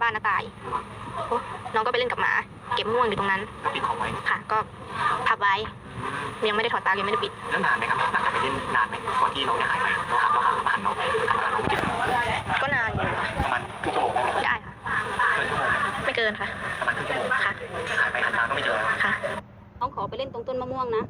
เนี่ยไปเล่นดินหน้าบ้านน้าตายโอ้น้องก็ไปเล่นกับหมา เก็บมะม่วงอยู่ตรงนั้นก็ปิดของไว้ค่ะ ก็พับไว้ ยังไม่ได้ถอดตายังไม่ได้ปิด แล้วนานไหมครับหลังจากไปเล่นนานไหมก่อนที่น้องจะหายไปเราหาเราหาหันน้องหันน้องเก็บก็นานอยู่ประมาณครึ่งชั่วโมงได้ไหมได้ค่ะ เกินชั่วโมงไหมไม่เกินค่ะ ประมาณครึ่งชั่วโมงค่ะหายไปหันมาก็ไม่เจอ ค่ะน้องขอไปเล่นตรงต้นมะม่วงนะ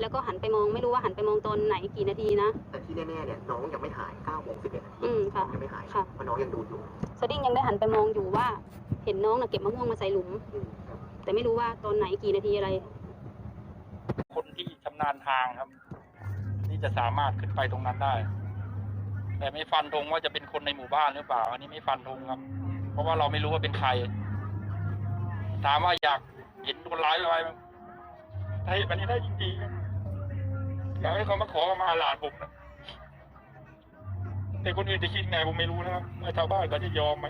แล้วก็หันไปมองไม่รู้ว่าหันไปมองตอนไหนกี่นาทีนะ แต่ที่แน่ๆเนี่ยน้องยังไม่หาย9โมง11นาทีอืมค่ะยังไม่หายค่ะ เพราะน้องยังดูอยู่สดิ้งยังได้หันไปมองอยู่ว่า เห็นน้องน่ะเก็บมะม่วงมาใส่หลุม อืมครับ แต่ไม่รู้ว่าตอนไหนกี่นาทีอะไร คนที่ชำนาญทางครับ ที่จะสามารถขึ้นไปตรงนั้นได้ แต่ไม่ฟันธงว่าจะเป็นคนในหมู่บ้านหรือเปล่า อันนี้ไม่ฟันธงครับ เพราะว่าเราไม่รู้ว่าเป็นใคร ถามว่าอยากเห็นคนร้ายอะไรไหมถ้าเห็นแบบนี้ได้จริงๆครับ อยากให้เขามาขอมาหลานผมนะแต่คนอื่นจะคิดไงผมไม่รู้นะครับว่าชาวบ้านเขาจะยอมไหม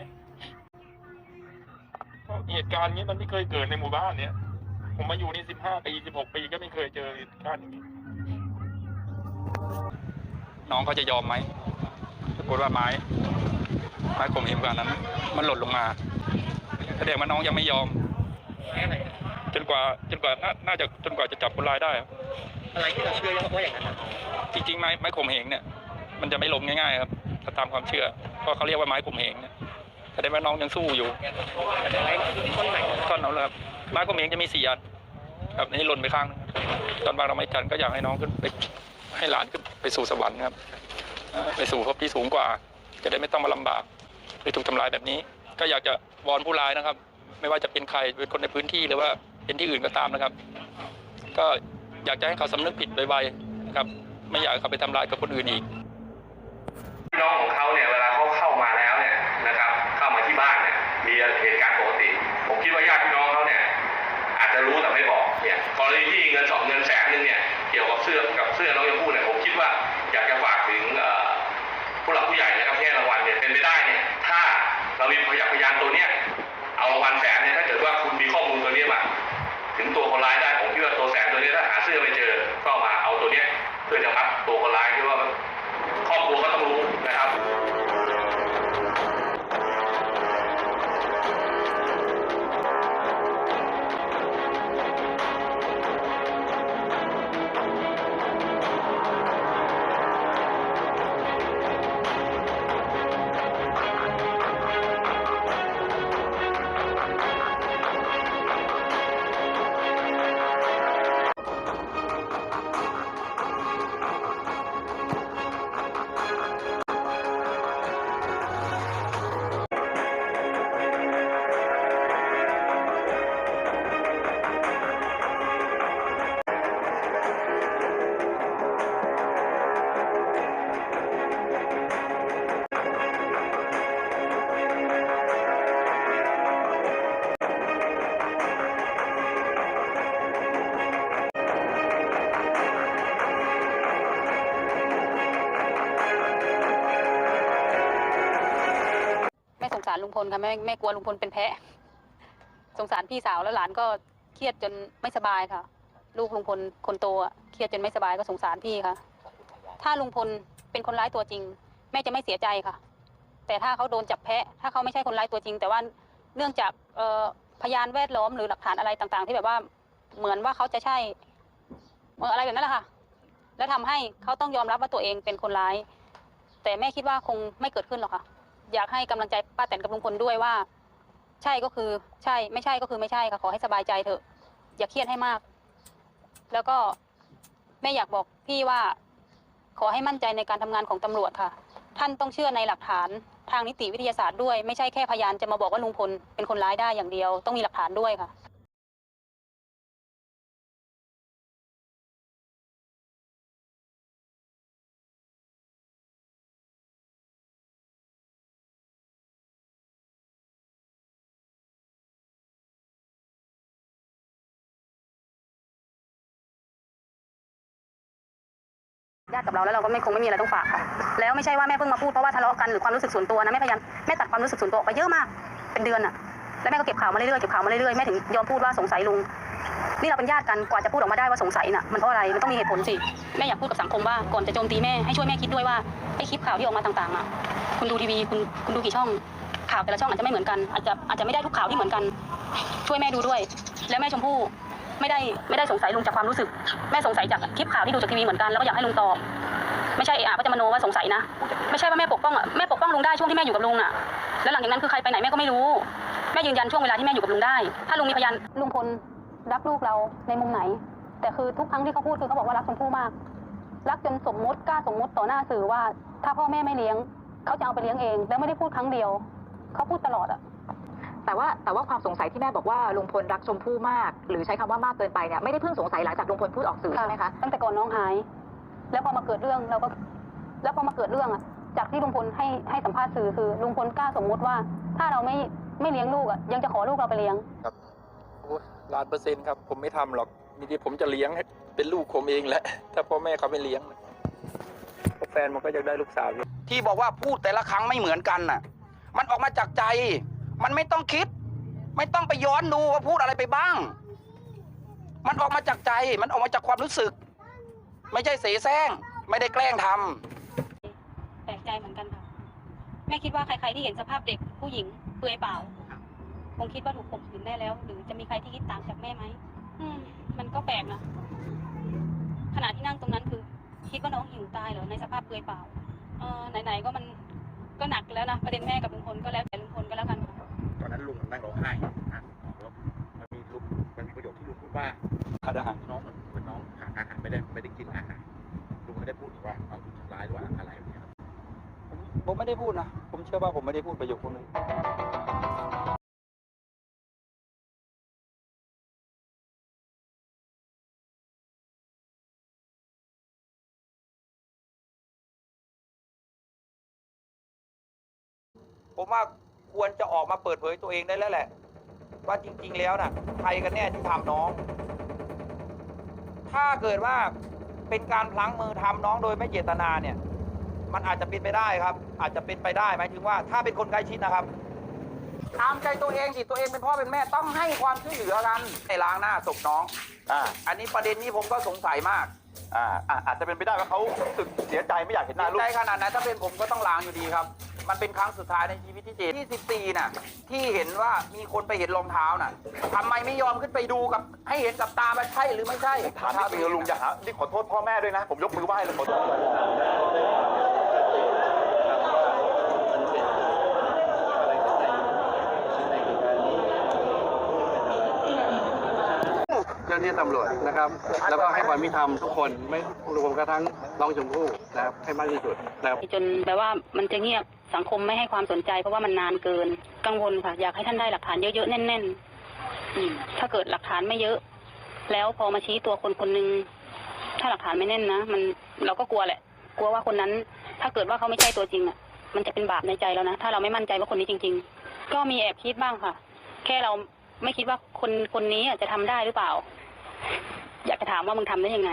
เพราะเหตุการณ์นี้มันไม่เคยเกิดในหมู่บ้านเนี่ยผมมาอยู่นี่สิบห้าปีสิบหกปีก็ไม่เคยเจอเหตุการณ์อย่างนี้ น้องเขาจะยอมไหมปรากฏว่าไม้ไม้ข่มเหงกันนั้น มันหล่นลงมาแสดงว่าน้องยังไม่ยอม จนกว่าจนกว่าน่าน่าจะจนกว่าจะจับคนร้ายได้ครับ อะไรที่เราเชื่อว่าอย่างนั้นนะจริงๆไม้ไม้ข่มเหงเนี่ย มันจะไม่ล้มง่ายๆครับถ้าตามความเชื่อเพราะเขาเรียกว่าไม้ข่มเหงเนี่ยแสดงว่าน้องยังสู้อยู่ไม้ต้นไหนท่อนเอาเลยครับไม้ข่มเหงจะมีสี่อันครับอันนี้หล่นไปข้างหนึงตอนบางเราไม่จันทร์ก็อยากให้น้องขึ้นไปให้หลานขึ้นไปสู่สวรรค์ครับเอ่อไปสู่ภพที่สูงกว่า จะได้ไม่ต้องมาลำบากหรือถูกทำลายแบบนี้ ก็อยากจะวอนผู้ร้ายนะครับ ไม่ว่าจะเป็นใครเป็นคนในพื้นที่หรือว่าเป็นที่อื่นก็ตามนะครับ ก็ อยากจะให้เขาสำนึกผิดไวๆนะครับไม่อยากให้เขาไปทำร้ายกับคนอื่นอีกพี่น้องของเขาเนี่ยเวลาเขาเข้ามาแล้วเนี่ยนะครับเข้ามาที่บ้านเนี่ยมีเหตุการณ์ปกติ ผมคิดว่าญาติพี่น้องเขาเนี่ยอาจจะรู้แต่ไม่บอกเนี่ยกรณีที่เงินสองเงินแสนหนึ่งเนี่ยเกี่ยวกับเสื้อกับเสื้อน้องยมพู่เนี่ยผมคิดว่าอยากจะฝากถึงผู้หลักผู้ใหญ่นะครับที่ให้รางวัลเนี่ยเป็นไปได้เนี่ยถ้าเรามีพยานพยานตัวเนี้ยเอารางวัลแสนเนี่ยถ้าเกิดว่าคุณมีข้อมูลตัวนี้มา ถึงตัวคนร้ายได้ผมคิดว่าตัวแสบตัวนี้ถ้าหาเสื้อไม่เจอก็มาเอาตัวเนี้ยเพื่อจะมัดตัวคนร้ายที่ว่าครอบครัวก็ต้องรู้นะครับารลุงพลค่ะแม่แม่กลัวลุงพลเป็นแพะสงสารพี่สาวแล้วหลานก็เครียดจนไม่สบายค่ะ ลูกลุงพลคนโตอะเครียดจนไม่สบายก็สงสารพี่ค่ะ ถ้าลุงพลเป็นคนร้ายตัวจริง แม่จะไม่เสียใจค่ะ แต่ถ้าเขาโดนจับแพะ ถ้าเขาไม่ใช่คนร้ายตัวจริง แต่ว่าเนื่องจากเอ่อพยานแวดล้อมหรือหลักฐานอะไรต่างๆ ที่แบบว่าเหมือนว่าเขาจะใช่อะไรแบบนั้นแหละค่ะ แล้วทำให้เขาต้องยอมรับว่าตัวเองเป็นคนร้าย แต่แม่คิดว่าคงไม่เกิดขึ้นหรอกค่ะ อยากให้กำลังใจป้าแตนกับลุงพลด้วยว่า ใช่ก็คือใช่ไม่ใช่ก็คือไม่ใช่ค่ะขอให้สบายใจเถอะ อย่าเครียดให้มาก แล้วก็แม่อยากบอกพี่ว่า ขอให้มั่นใจในการทำงานของตำรวจค่ะ ท่านต้องเชื่อในหลักฐานทางนิติวิทยาศาสตร์ด้วย ไม่ใช่แค่พยานจะมาบอกว่าลุงพลเป็นคนร้ายได้อย่างเดียว ต้องมีหลักฐานด้วยค่ะ ญาติกับเราแล้วเราก็ไม่คงไม่มีอะไรต้องฝากค่ะ แล้วไม่ใช่ว่าแม่เพิ่งมาพูดเพราะว่าทะเลาะกันหรือความรู้สึกส่วนตัวนะแม่พยายามแม่ตัดความรู้สึกส่วนตัวออกไปเยอะมากเป็นเดือนอะแล้วแม่ก็เก็บข่าวมาเรื่อยๆเก็บข่าวมาเรื่อยๆแม่ถึงยอมพูดว่าสงสัยลุงนี่เราเป็นญาติกันกว่าจะพูดออกมาได้ว่าสงสัยน่ะมันเพราะอะไรมันต้องมีเหตุผลสิแม่อยากพูดกับสังคมว่าก่อนจะโจมตีแม่ให้ช่วยแม่คิดด้วยว่าไอ้คลิปข่าวที่ออกมาต่างๆอะคุณดูทีวีคุณคุณดูกี่ช่องข่าวแต่ละช่องอาจจะไม่เหมือนกันอาจจะอาจจะไม่ได้ทุกข่าวที่เหมือนกัน ช่วยแม่ดูด้วย แล้วแม่ชมพู่ ไม่ได้ไม่ได้สงสัยลุงจากความรู้สึก แม่สงสัยจากคลิปข่าวที่ดูจากทีวีเหมือนกันแล้วก็อยากให้ลุงตอบไม่ใช่เอะอะก็จะมโนว่าสงสัยนะ ไม่ใช่ว่าแม่ปกป้องอะแม่ปกป้องลุงได้ช่วงที่แม่อยู่กับลุงอะแล้วหลังจากนั้นคือใครไปไหนแม่ก็ไม่รู้ แม่ยืนยันช่วงเวลาที่แม่อยู่กับลุงได้ ถ้าลุงมีพยานลุงพลรักลูกเราในมุมไหน แต่คือทุกครั้งที่เขาพูดคือเขาบอกว่ารักชมพู่มาก รักจนสมมติกล้าสมมติต่อหน้าสื่อว่า ถ้าพ่อแม่ไม่เลี้ยง เขาจะเอาไปเลี้ยงเอง แล้วไม่ได้พูดครั้งเดียว เขาพูดตลอดอะ แต่ว่าแต่ว่าความสงสัยที่แม่บอกว่าลุงพลรักชมพู่มาก หรือใช้คำว่ามากเกินไปเนี่ยไม่ได้เพิ่งสงสัยหลังจากลุงพลพูดออกสื่อใช่ไหมคะตั้งแต่ก่อนน้องหาย แล้วพอมาเกิดเรื่องเราก็ แล้วพอมาเกิดเรื่องอะจากที่ลุงพลให้ให้สัมภาษณ์สื่อคือลุงพลกล้าสมมุติว่า ถ้าเราไม่ไม่เลี้ยงลูกอะยังจะขอลูกเราไปเลี้ยงโอ้ยล้านเปอร์เซ็นต์ครับ ผมไม่ทำหรอกมีที่ผมจะเลี้ยงให้เป็นลูกผมเองแหละ ถ้าพ่อแม่เขาไม่เลี้ยงเพราะแฟนมันก็อยากได้ลูกสาวอยู่ ที่บอกว่าพูดแต่ละครั้งไม่เหมือนกันน่ะ มันออกมาจากใจ มันไม่ต้องคิด ไม่ต้องไปย้อนดูว่าพูดอะไรไปบ้าง มันออกมาจากใจมันออกมาจากความรู้สึก ไม่ใช่เสแสร้ง ไม่ได้แกล้งทำแปลกใจเหมือนกันค่ะแม่คิดว่าใครๆที่เห็นสภาพเด็กผู้หญิงเปลือยเปล่าคงคิดว่าถูกข่มขืนได้แล้ว หรือจะมีใครที่คิดต่างจากแม่ไหมอืม มันก็แปลกนะขณะที่นั่งตรงนั้นคือ คิดว่าน้องหิวตายเหรอในสภาพเปลือยเปล่าเออไหนๆก็มันก็หนักแล้วนะประเด็นแม่กับลุงพลก็แล้วแต่ลุงพลก็แล้วกันค่ะ นั่งร้องไห้นะแล้วมันมีลุงมันมีประโยคที่ลุงพูดว่าขาดอาหารน้องเหมือนน้องหาอาหารไม่ได้ไม่ได้กินอาหารลุงไม่ได้พูดว่าเอาถูกทำร้ายหรือว่าอะไรแบบนี้ครับผมไม่ได้พูดนะ ผมเชื่อว่าผมไม่ได้พูดประโยคพวกนั้ผมว่า ควรจะออกมาเปิดเผยตัวเองได้แล้วแหละ ว่าจริง ๆ แล้วน่ะใครกันแน่ที่ทำน้อง ถ้าเกิดว่าเป็นการพลั้งมือทำน้องโดยไม่เจตนาเนี่ย มันอาจจะเป็นไปได้ครับ อาจจะเป็นไปได้หมายถึงว่า ถ้าเป็นคนใกล้ชิดนะครับตามใจตัวเองสิตัวเองเป็นพ่อเป็นแม่ต้องให้ความช่วยเหลือกันให้ล้างหน้าศพน้อง อ่า อันนี้ประเด็นนี้ผมก็สงสัยมากอ่าอ่าอาจจะเป็นไปได้ว่าเขารู้สึกเสียใจไม่อยากเห็นหน้าลูก ใจขนาดนั้นถ้าเป็นผมก็ต้องล้างอยู่ดีครับ มันเป็นครั้งสุดท้ายในชีวิตที่เจ็ดที่สิบสี่น่ะ ที่เห็นว่ามีคนไปเห็นรองเท้าน่ะทำไมไม่ยอมขึ้นไปดูกับ ให้เห็นกับตาว่าใช่หรือไม่ใช่ถามนิดนึงนะลุงอยากหานี่ขอโทษพ่อแม่ด้วยนะ ผมยกมือไหว้เลยขอโทษเจ้าหน้าที่ตำรวจนะครับ แล้วก็ให้ความยุติธรรมทุกคนไม่รวมกระทั่งน้องชมพู่นะครับให้มากที่สุดนะครับ จนแปลว่ามันจะเงียบ สังคมไม่ให้ความสนใจเพราะว่ามันนานเกิน กังวลค่ะ อยากให้ท่านได้หลักฐานเยอะๆแน่นๆถ้าเกิดหลักฐานไม่เยอะ แล้วพอมาชี้ตัวคนคนหนึ่งถ้าหลักฐานไม่แน่นนะมันเราก็กลัวแหละ กลัวว่าคนนั้น ถ้าเกิดว่าเขาไม่ใช่ตัวจริงอะ มันจะเป็นบาปในใจแล้วนะถ้าเราไม่มั่นใจว่าคนนี้จริง ๆ ก็มีแอบคิดบ้างค่ะ แค่เราไม่คิดว่าคนคนนี้จะทำได้หรือเปล่า อยากจะถามว่ามึงทำได้ยังไง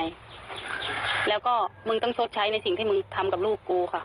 แล้วก็มึงต้องชดใช้ในสิ่งที่มึงทำกับลูกกูค่ะ